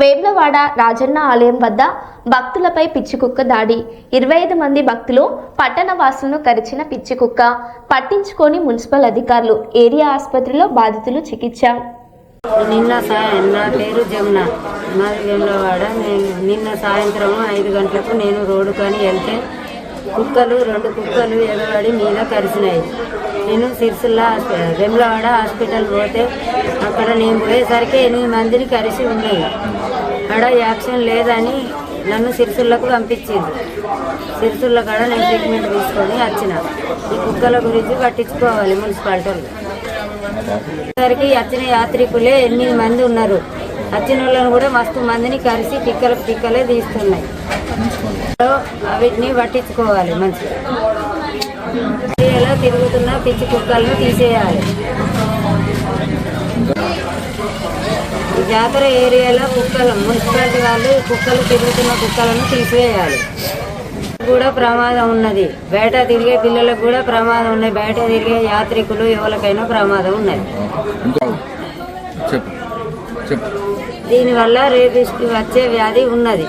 వేములవాడ రాజన్న ఆలయం వద్ద భక్తులపై పిచ్చికుక్క దాడి. ఇరవై ఐదు మంది భక్తులు పట్టణ వాసులను కరిచిన పిచ్చికుక్క. పట్టించుకొని మున్సిపల్ అధికారులు ఏరియా ఆసుపత్రిలో బాధితులు చికిత్స. నిన్న సాయం నా పేరు జమున. మాది వేములవాడ. నేను నిన్న సాయంత్రం ఐదు గంటలకు నేను రోడ్డు కానీ వెళ్తే కుక్కలు రెండు కుక్కలు ఎగబడి మీద కరిసినాయి. నేను సిరిసిల్ల వెమ్లవాడ హాస్పిటల్ పోతే అక్కడ నేను పోయేసరికి ఎనిమిది మందిని కరిసి ఉన్నాయి. అక్కడ యాక్షన్ లేదని నన్ను సిరిసిల్లకు పంపించింది. సిరిసిల్ల కాడ నేను ట్రీట్మెంట్ తీసుకొని వచ్చిన. ఈ కుక్కల గురించి పట్టించుకోవాలి మున్సిపాలిటీ వాళ్ళు. సరికి వచ్చిన యాత్రికులే ఎనిమిది మంది ఉన్నారు. వచ్చిన వాళ్ళని కూడా మస్తు మందిని కలిసి టిక్కలు టిక్కలే తీస్తున్నాయి. సో వీటిని పట్టించుకోవాలి మంచిగా. తిరుగుతున్న పిచ్చి కుక్కలను తీసేయాలి. జాతర ఏరియాలో కుక్కలు మున్సిపాలిటీ వాళ్ళు కుక్కలు తిరుగుతున్న కుక్కలను తీసివేయాలి కూడా ప్రమాదం ఉన్నది. బయట తిరిగే పిల్లలకు కూడా ప్రమాదం ఉన్నది. బయట తిరిగే యాత్రికులు ఎవరికైనా ప్రమాదం ఉన్నది. దీనివల్ల రేబిస్కి వచ్చే వ్యాధి ఉన్నది.